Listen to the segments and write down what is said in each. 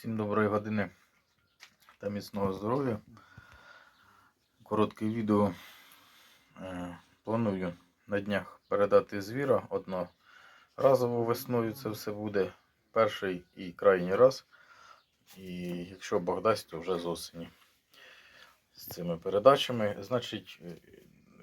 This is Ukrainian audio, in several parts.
Всім доброї години та міцного здоров'я. Коротке відео. Е, Планую на днях передати звіра одноразово весною це все буде. Перший і крайній раз. І якщо Бог дасть, то вже з осені. З цими передачами. Значить, е,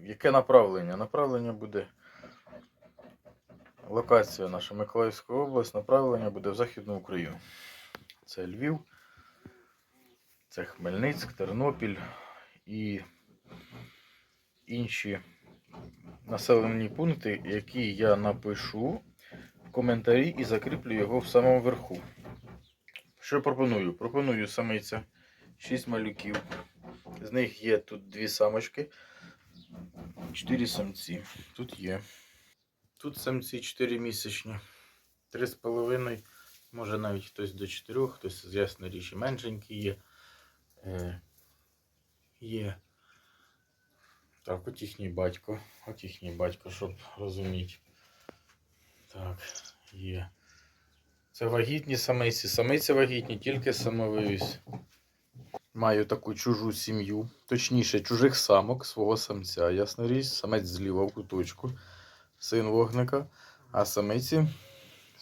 яке направлення? Направлення буде локація наша Миколаївська область, направлення буде в Західну Україну. Це Львів, це Хмельницьк, Тернопіль і інші населені пункти, які я напишу в коментарі і закріплю його в самому верху. Що пропоную? Пропоную самиця 6 малюків. З них є тут дві самочки, 4 самці. Тут є. Тут самці 4 місячні, 3,5, може навіть хтось до 4, хтось з ясна річ і меншенький є. Е, є. Так, от їхній батько. От їхній батько, щоб розуміти. Так, є. Це вагітні самиці. Самиці вагітні, тільки самовивіз. Маю таку чужу сім'ю, точніше, чужих самок свого самця. Ясна річ, самець зліва в куточку, син вогника, а самиці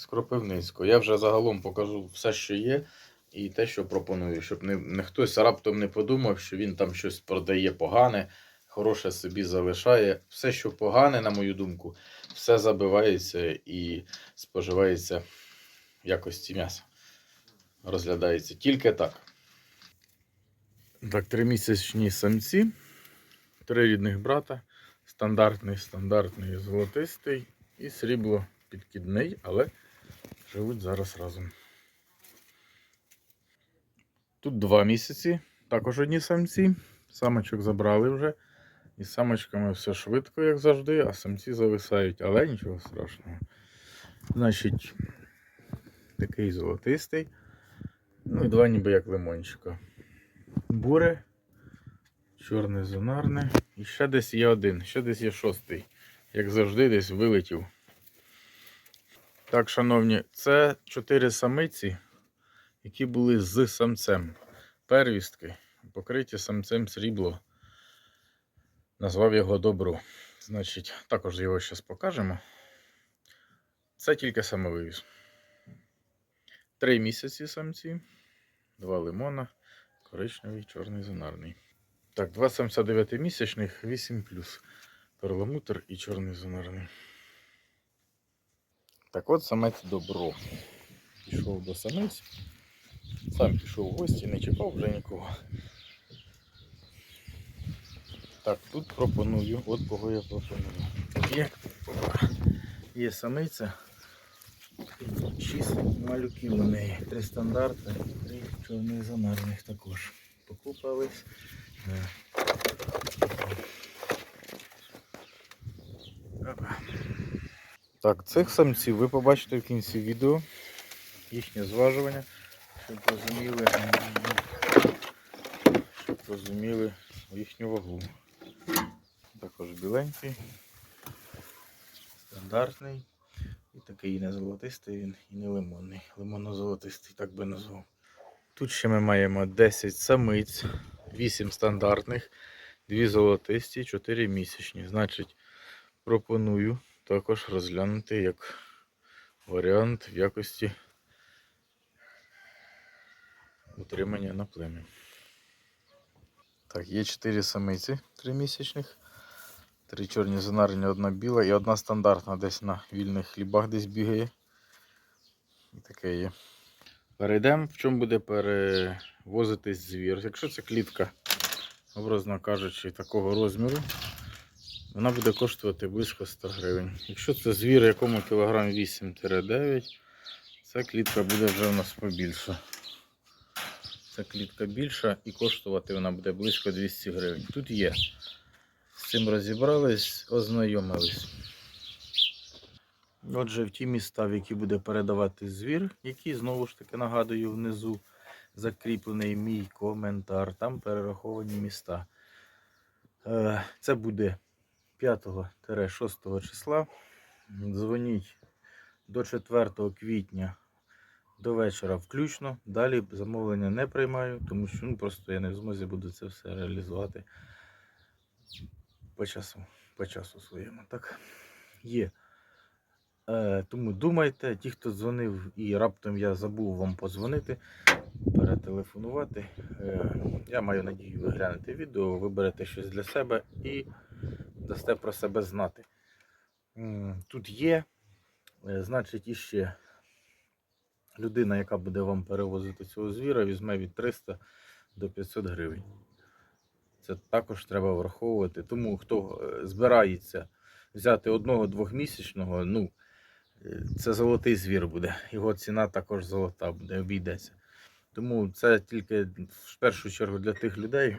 з Кропивницького. Я вже загалом покажу все, що є, і те, що пропоную, щоб не, не хтось раптом не подумав, що він там щось продає погане, хороше собі залишає. Все, що погане, на мою думку, все забивається і споживається якості м'яса. Розглядається тільки так. Так, тримісячні самці, три рідних брата, стандартний, стандартний золотистий і срібло підкідний, але живуть зараз разом. Тут два місяці, також одні самці. Самочок забрали вже. І самочками все швидко, як завжди, а самці зависають, але нічого страшного. Значить, такий золотистий. Ну і два ніби як лимончика. Буре, чорне зонарне. І ще десь є один, ще десь є шостий. Як завжди, десь вилетів. Так, шановні, це чотири самиці, які були з самцем. Первістки, покриті самцем срібло. Назвав його добро. Значить, також його зараз покажемо. Це тільки самовивіз. Три місяці самці, два лимона, коричневий, чорний зонарний. Так, два самця 9-місячних, 8 плюс. Перламутр і чорний зонарний. Так от самець добро. Пішов до самець. Сам пішов в гості, не чекав вже нікого. Так, тут пропоную, от кого я пропоную. Є, є самиця. Шість малюків у неї. Три стандартних, три чорних зонарних також. Покупались. Да. Так, цих самців ви побачите в кінці відео. Їхнє зважування, щоб розуміли, щоб розуміли їхню вагу. Також біленький, стандартний. І такий не золотистий він і не лимонний. Лимонно-золотистий, так би назвав. Тут ще ми маємо 10 самиць, 8 стандартних, 2 золотисті, 4 місячні. Значить, пропоную також розглянути як варіант в якості утримання на плем'я. Так, є 4 самиці 3 місячних. Три чорні зонарні, одна біла і одна стандартна десь на вільних хлібах десь бігає. І таке є. Перейдемо, в чому буде перевозитись звір. Якщо це клітка, образно кажучи, такого розміру, вона буде коштувати близько 100 гривень. Якщо це звір, якому кілограм 8-9, ця клітка буде вже у нас побільша. Ця клітка більша і коштувати вона буде близько 200 гривень. Тут є. З цим розібрались, ознайомились. Отже, в ті міста, в які буде передавати звір, який знову ж таки нагадую внизу закріплений мій коментар. Там перераховані міста. Е, Це буде 5-6 числа. Дзвоніть до 4 квітня до вечора включно. Далі замовлення не приймаю, тому що ну, просто я не в змозі буду це все реалізувати по часу, по часу своєму. Так, є. Е, тому думайте, ті, хто дзвонив і раптом я забув вам подзвонити, перетелефонувати. Е, я маю надію, ви відео, виберете щось для себе і дасте про себе знати. Тут є, е, значить, іще людина, яка буде вам перевозити цього звіра, візьме від 300 до 500 гривень. Це також треба враховувати. Тому хто е, збирається взяти одного двохмісячного, ну, е, це золотий звір буде. Його ціна також золота буде, обійдеться. Тому це тільки в першу чергу для тих людей,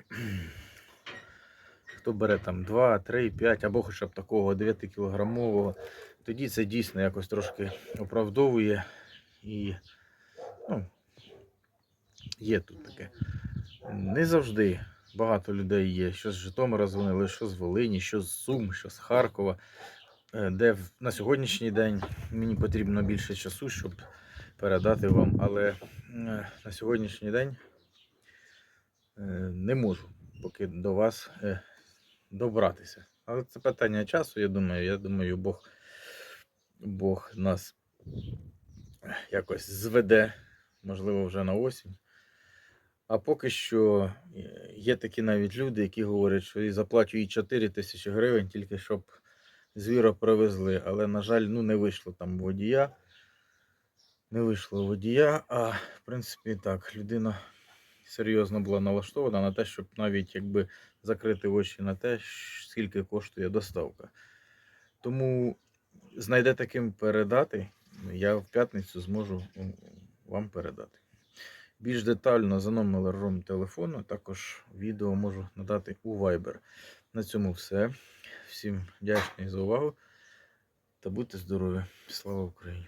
хто бере там 2, 3, 5 або хоча б такого 9 кілограмового, тоді це дійсно якось трошки оправдовує і ну, є тут таке. Не завжди багато людей є, що з Житомира дзвонили, що з Волині, що з Сум, що з Харкова, е, де на сьогоднішній день мені потрібно більше часу, щоб передати вам, але е, на сьогоднішній день е, не можу поки до вас добратися. Але це питання часу, я думаю. Я думаю, Бог, Бог нас якось зведе, можливо, вже на осінь. А поки що е, є такі навіть люди, які говорять, що і заплачують 4 тисячі гривень, тільки щоб звіра привезли. Але, на жаль, ну не вийшло там водія. Не вийшло водія, а в принципі так, людина серйозно була налаштована на те, щоб навіть якби закрити очі на те, скільки коштує доставка. Тому знайдете ким передати, я в п'ятницю зможу вам передати. Більш детально за номером телефону, також відео можу надати у Viber. На цьому все. Всім вдячний за увагу та будьте здорові. Слава Україні!